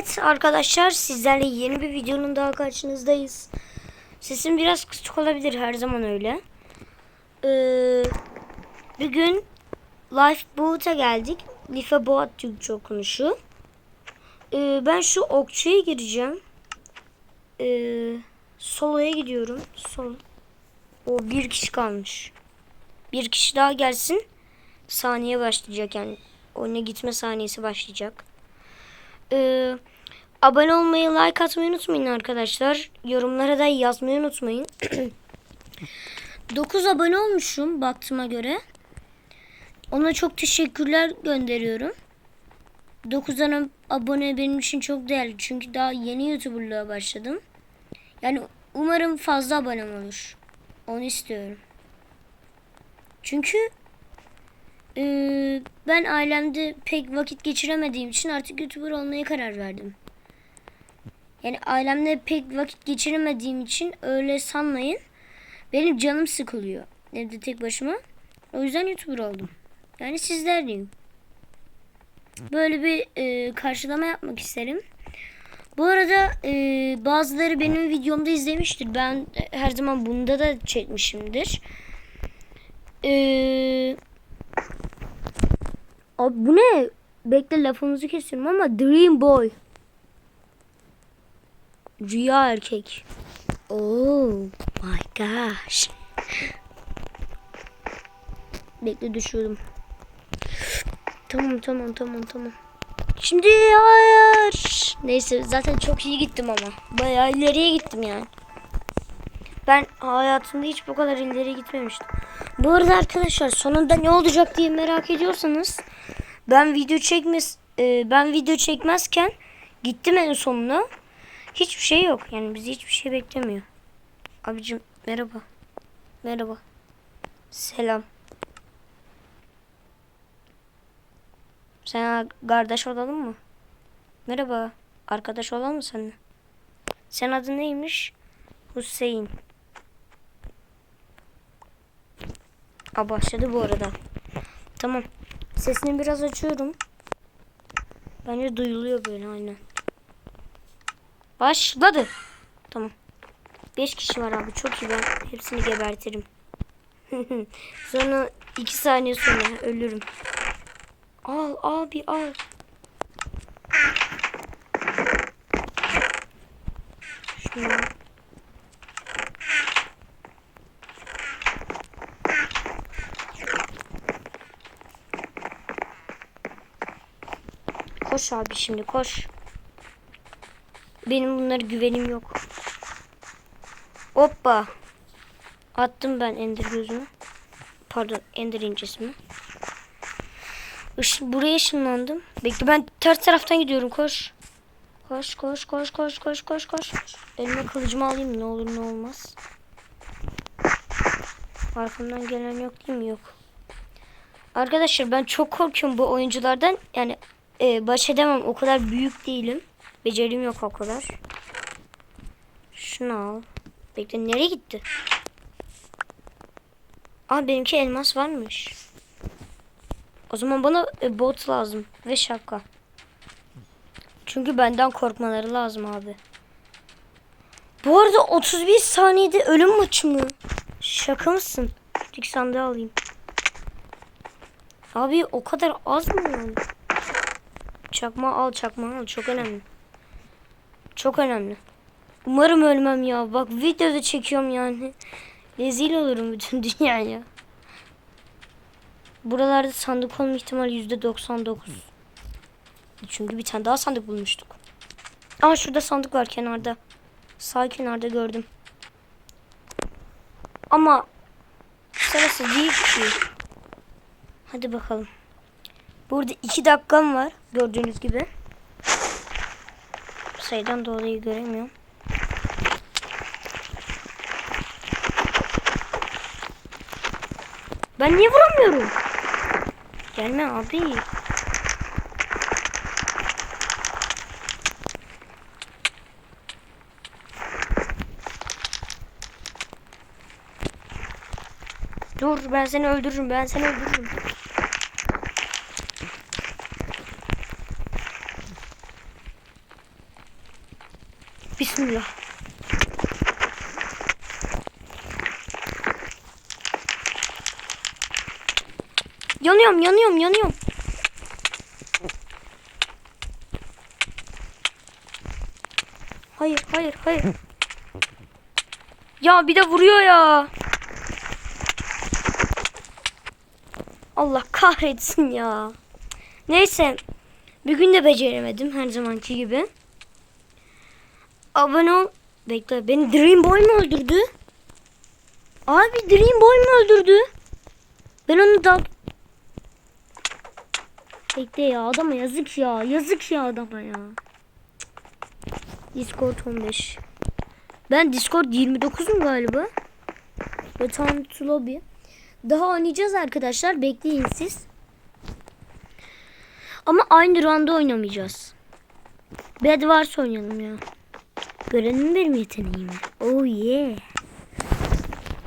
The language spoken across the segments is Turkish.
Evet arkadaşlar sizlerle yeni bir videonun daha karşınızdayız. Sesim biraz kısık olabilir her zaman öyle. Ee, bir gün Lifeboat'a geldik. Lifeboat Türkçe okunuşu. Ee, ben şu okçuya gireceğim. Ee, solo'ya gidiyorum. Sol. O bir kişi kalmış. Bir kişi daha gelsin. Saniye başlayacak yani. Oyuna gitme saniyesi başlayacak. Ee, abone olmayı, like atmayı unutmayın arkadaşlar. Yorumlara da yazmayı unutmayın. 9 abone olmuşum baktığıma göre. Ona çok teşekkürler gönderiyorum. 9 tane abone benim için çok değerli. Çünkü daha yeni YouTuber'lığa başladım. Yani umarım fazla abonem olur. Onu istiyorum. Çünkü ee, ben ailemde pek vakit geçiremediğim için artık YouTuber olmaya karar verdim. Yani ailemde pek vakit geçiremediğim için öyle sanmayın. Benim canım sıkılıyor evde tek başıma. O yüzden YouTuber oldum. Yani sizlerleyim. Böyle bir e, karşılama yapmak isterim. Bu arada e, bazıları benim videomda izlemiştir. Ben her zaman bunda da çekmişimdir. Eee Abi bu ne? Bekle lafınızı kesiyorum ama Dream Boy. Rüya erkek. Oh my gosh. Bekle düşürdüm. Tamam tamam tamam tamam. Şimdi hayır. Neyse zaten çok iyi gittim ama. Bayağı ileriye gittim yani. Ben hayatımda hiç bu kadar ileri gitmemiştim. Bu arada arkadaşlar sonunda ne olacak diye merak ediyorsanız ben video çekmez e, ben video çekmezken gittim en sonuna. Hiçbir şey yok. Yani bizi hiçbir şey beklemiyor. Abicim merhaba. Merhaba. Selam. Sen kardeş olalım mı? Merhaba. Arkadaş olalım mı seninle? Sen adın neymiş? Hüseyin. Aa başladı bu arada. Tamam. Sesini biraz açıyorum. Bence duyuluyor böyle aynen. Başladı. Tamam. 5 kişi var abi çok iyi ben hepsini gebertirim. sonra 2 saniye sonra ölürüm. Al abi al. Şunu. Koş abi şimdi koş. Benim bunlara güvenim yok. Hoppa. Attım ben ender gözümü. Pardon ender incesimi. Iş, buraya ışınlandım. Bekle ben ters taraftan gidiyorum koş. Koş koş koş koş koş koş koş. Elime kılıcımı alayım ne olur ne olmaz. Arkamdan gelen yok değil mi? Yok. Arkadaşlar ben çok korkuyorum bu oyunculardan. Yani e, baş edemem. O kadar büyük değilim. Becerim yok o kadar. Şunu al. Bekle nereye gitti? Aa benimki elmas varmış. O zaman bana e, bot lazım ve şapka. Çünkü benden korkmaları lazım abi. Bu arada 31 saniyede ölüm maçı mı? Şaka mısın? Dik sandığı alayım. Abi o kadar az mı yani? Çakma al çakma al çok önemli. Çok önemli. Umarım ölmem ya. Bak videoda çekiyorum yani. Rezil olurum bütün dünyaya. Buralarda sandık olma ihtimali yüzde 99. Çünkü bir tane daha sandık bulmuştuk. Aa şurada sandık var kenarda. Sağ kenarda gördüm. Ama sırası değil ki. Hadi bakalım. Burada iki dakikam var. Gördüğünüz gibi. Sayıdan dolayı göremiyorum. Ben niye vuramıyorum? Gelme abi. Dur ben seni öldürürüm ben seni öldürürüm. Bismillah. Yanıyorum, yanıyorum, yanıyorum. Hayır, hayır, hayır. Ya bir de vuruyor ya. Allah kahretsin ya. Neyse. Bir gün de beceremedim her zamanki gibi. Abone ol. Bekle beni Dream Boy mu öldürdü? Abi Dream Boy mu öldürdü? Ben onu da... Bekle ya adama yazık ya. Yazık ya adama ya. Discord 15. Ben Discord 29'um galiba. Ve tam lobby. Daha oynayacağız arkadaşlar. Bekleyin siz. Ama aynı randa oynamayacağız. Bed varsa oynayalım ya. Görelim benim yeteneğimi. Oh yeah.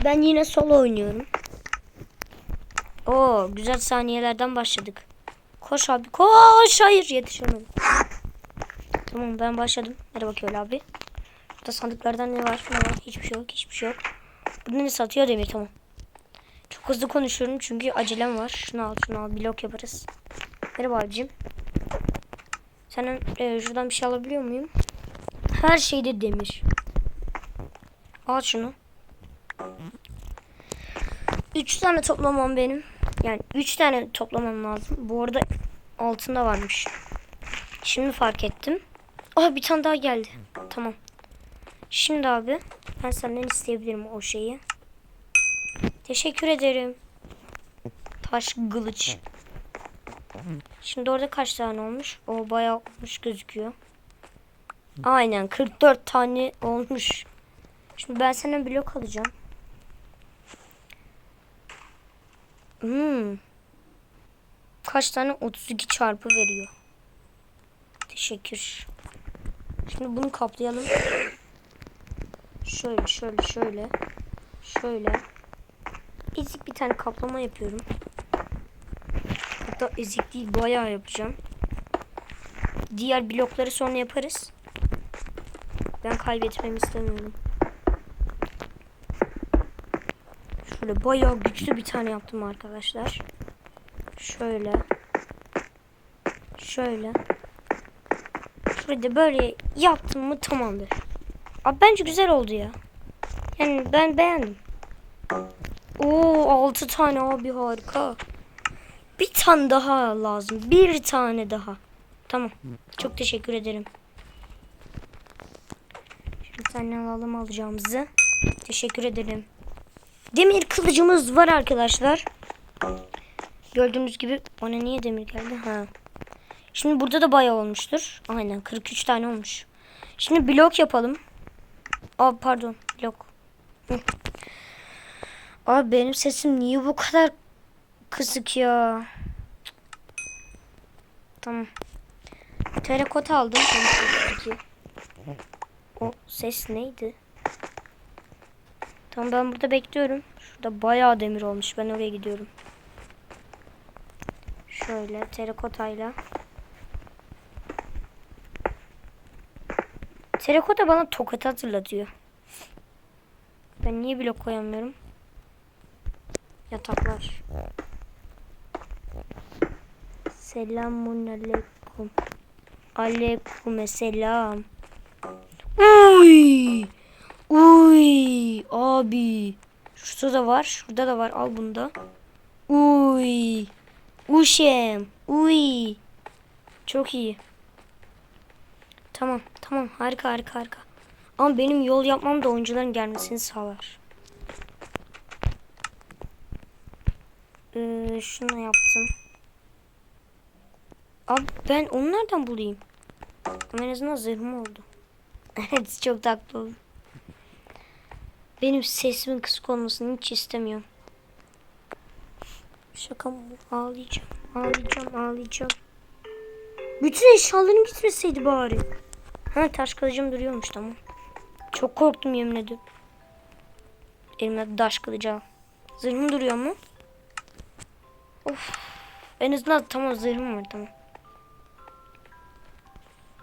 Ben yine solo oynuyorum. Oo güzel saniyelerden başladık. Koş abi koş. Hayır yetişemedim. Tamam ben başladım. Hadi bakıyor abi. Burada sandıklardan ne var? Ne var? Hiçbir şey yok. Hiçbir şey yok. Bunu ne satıyor demir tamam. Çok hızlı konuşuyorum çünkü acelem var. Şunu al şunu al blok yaparız. Merhaba abicim. Senden e, şuradan bir şey alabiliyor muyum? Her şeyde demir. Al şunu. Üç tane toplamam benim. Yani üç tane toplamam lazım. Bu arada altında varmış. Şimdi fark ettim. Aa bir tane daha geldi. Tamam. Şimdi abi ben senden isteyebilirim o şeyi. Teşekkür ederim. Taş kılıç. Şimdi orada kaç tane olmuş? O bayağı olmuş gözüküyor. Aynen 44 tane olmuş. Şimdi ben senden blok alacağım. Hmm. Kaç tane? 32 çarpı veriyor. Teşekkür. Şimdi bunu kaplayalım. Şöyle şöyle şöyle. Şöyle. Ezik bir tane kaplama yapıyorum. Hatta ezik değil bayağı yapacağım. Diğer blokları sonra yaparız. Ben kaybetmemi istemiyorum. Şöyle bayağı güçlü bir tane yaptım arkadaşlar. Şöyle. Şöyle. Şurada da böyle yaptım mı tamamdır. Abi bence güzel oldu ya. Yani ben beğendim. Oo 6 tane abi harika. Bir tane daha lazım. Bir tane daha. Tamam. Çok teşekkür ederim. Senden alalım alacağımızı. Teşekkür ederim. Demir kılıcımız var arkadaşlar. Gördüğünüz gibi bana niye demir geldi? Ha. Şimdi burada da bayağı olmuştur. Aynen 43 tane olmuş. Şimdi blok yapalım. Aa pardon blok. Hı. Abi benim sesim niye bu kadar kısık ya? Tamam. Terakot aldım. O ses neydi? Tamam ben burada bekliyorum. Şurada bayağı demir olmuş. Ben oraya gidiyorum. Şöyle terakotayla. Terakota bana tokat hatırlatıyor. Ben niye blok koyamıyorum? Yataklar. Selamun aleyküm. Aleyküm selam. Uy! Uy! Abi. Şurada da var. Şurada da var. Al bunu da. Uy! Uşem. Uy! Çok iyi. Tamam. Tamam. Harika harika harika. Ama benim yol yapmam da oyuncuların gelmesini sağlar. Ee, şunu yaptım. Abi ben onu nereden bulayım? Ama en azından zırhım oldu. Evet çok tatlı. Benim sesimin kısık olmasını hiç istemiyorum. Şaka mı? Ağlayacağım. Ağlayacağım. Ağlayacağım. Bütün eşyalarım gitmeseydi bari. Ha taş kılıcım duruyormuş tamam. Çok korktum yemin ediyorum. Elimde taş kılıcı. Zırhım duruyor mu? Of. En azından tamam zırhım var tamam.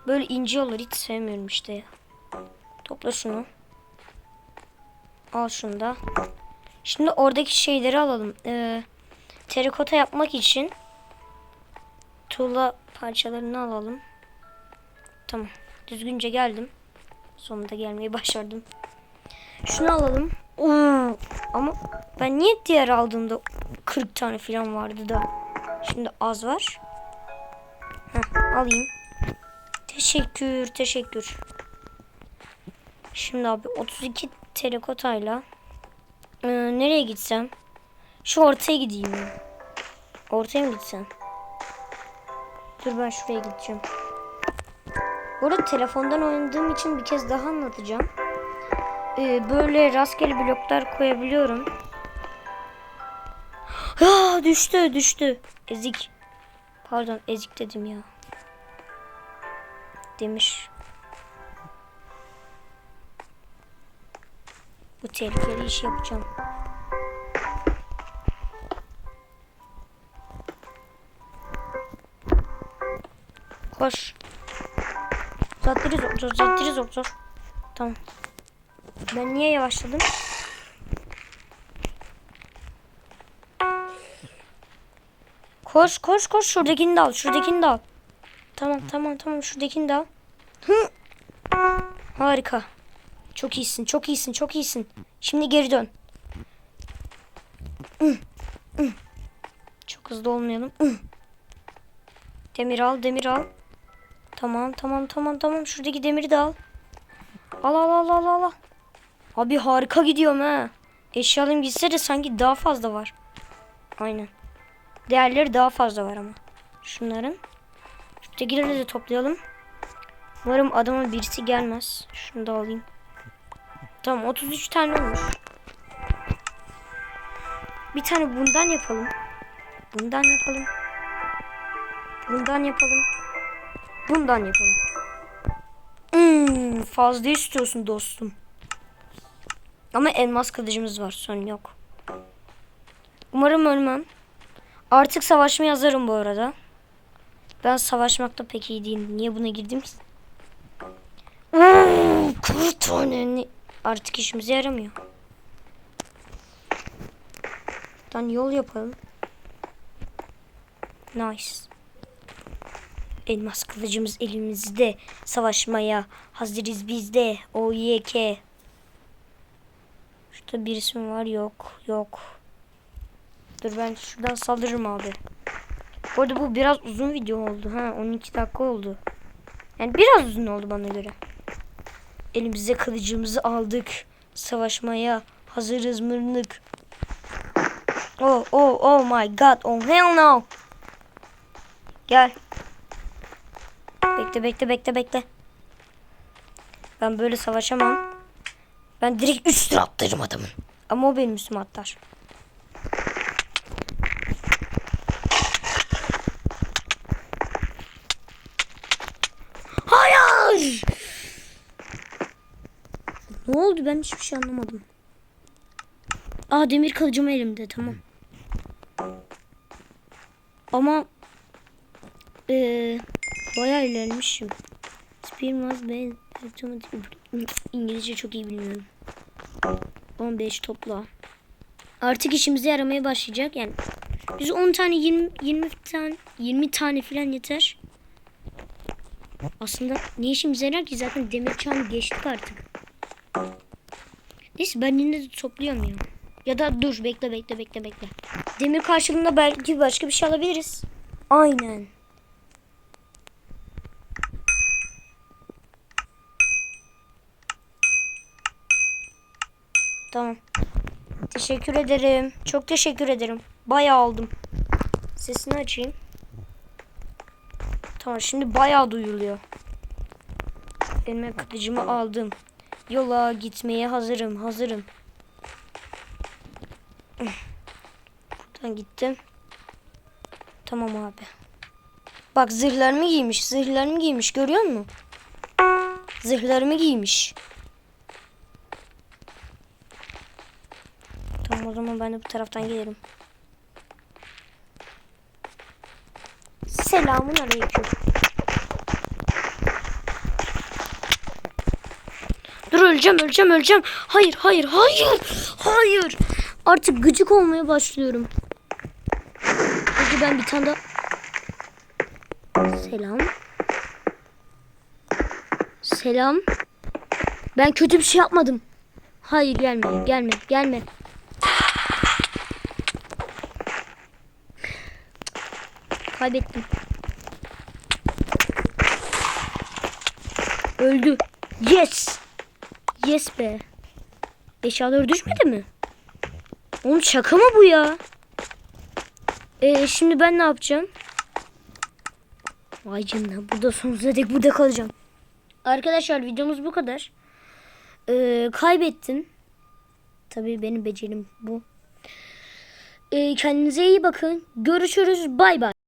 Böyle ince yolları hiç sevmiyorum işte ya. Topla şunu. Al şunu da. Şimdi oradaki şeyleri alalım. Ee, terikota yapmak için tuğla parçalarını alalım. Tamam. Düzgünce geldim. Sonunda gelmeyi başardım. Şunu alalım. Oo, ama ben niye diğer aldığımda 40 tane falan vardı da şimdi az var. Heh, alayım. Teşekkür, teşekkür. Şimdi abi 32 terakotayla ee, nereye gitsem? Şu ortaya gideyim ya. Ortaya mı gitsem? Dur ben şuraya gideceğim. Bu arada telefondan oynadığım için bir kez daha anlatacağım. Ee, böyle rastgele bloklar koyabiliyorum. Ya düştü düştü. Ezik. Pardon ezik dedim ya. Demiş. Bu tehlikeli iş yapacağım. Koş. Zattiri zor zor zattiri zor zor. Tamam. Ben niye yavaşladım? Koş koş koş şuradakini de al şuradakini de al. Tamam tamam tamam şuradakini de al. Hı. Harika. Çok iyisin çok iyisin çok iyisin. Şimdi geri dön. Çok hızlı olmayalım. Demir al demir al. Tamam tamam tamam tamam şuradaki demiri de al. Al al al al al. Abi harika gidiyorum ha. Eşyalım gitse de sanki daha fazla var. Aynen. Değerleri daha fazla var ama. Şunların. Şuradakileri de toplayalım. Umarım adama birisi gelmez. Şunu da alayım. Tamam 33 tane olmuş. Bir tane bundan yapalım. Bundan yapalım. Bundan yapalım. Bundan yapalım. Hmm, fazla istiyorsun dostum. Ama elmas kılıcımız var. Son yok. Umarım ölmem. Artık savaşmaya hazırım bu arada. Ben savaşmakta pek iyi değilim. Niye buna girdim ki? Oo, kurt taneni artık işimize yaramıyor. Dann yol yapalım. Nice. Elmas kılıcımız elimizde. Savaşmaya hazırız biz de. O yeke. Şurada birisi mi var? Yok. Yok. Dur ben şuradan saldırırım abi. Bu arada bu biraz uzun video oldu. Ha 12 dakika oldu. Yani biraz uzun oldu bana göre. Elimize kılıcımızı aldık. Savaşmaya hazırız mırnık. Oh oh oh my god. Oh hell no. Gel. Bekle bekle bekle bekle. Ben böyle savaşamam. Ben direkt üstüne atlarım adamın. Ama o benim üstüme atlar. Hayır. Ne oldu ben hiçbir şey anlamadım. Aa demir kılıcım elimde tamam. Ama eee bayağı ilerlemişim. Spearmans ben İngilizce çok iyi bilmiyorum. 15 topla. Artık işimize yaramaya başlayacak yani. Biz 10 tane 20 20 tane 20 tane falan yeter. Aslında ne işimize yarar ki zaten demir çağını geçtik artık. Neyse ben yine de topluyorum ya. Ya da dur bekle bekle bekle bekle. Demir karşılığında belki başka bir şey alabiliriz. Aynen. Tamam. Teşekkür ederim. Çok teşekkür ederim. Bayağı aldım. Sesini açayım. Tamam şimdi bayağı duyuluyor. Elime kılıcımı aldım. Yola gitmeye hazırım. Hazırım. Buradan gittim. Tamam abi. Bak zırhlarımı giymiş. Zırhlarımı giymiş. Görüyor musun? Zırhlarımı giymiş. Tamam o zaman ben de bu taraftan gelirim. Selamun aleyküm. Öleceğim öleceğim öleceğim. Hayır hayır hayır. Hayır. Artık gıcık olmaya başlıyorum. Peki ben bir tane daha... Selam. Selam. Ben kötü bir şey yapmadım. Hayır gelme gelme gelme. Kaybettim. Öldü. Yes. Yes be. Eşyaları düşmedi mi? Oğlum şaka mı bu ya? Ee, şimdi ben ne yapacağım? Vay canına burada sonsuza dek burada kalacağım. Arkadaşlar videomuz bu kadar. Ee, kaybettin. Tabii benim becerim bu. Ee, kendinize iyi bakın. Görüşürüz. Bay bay.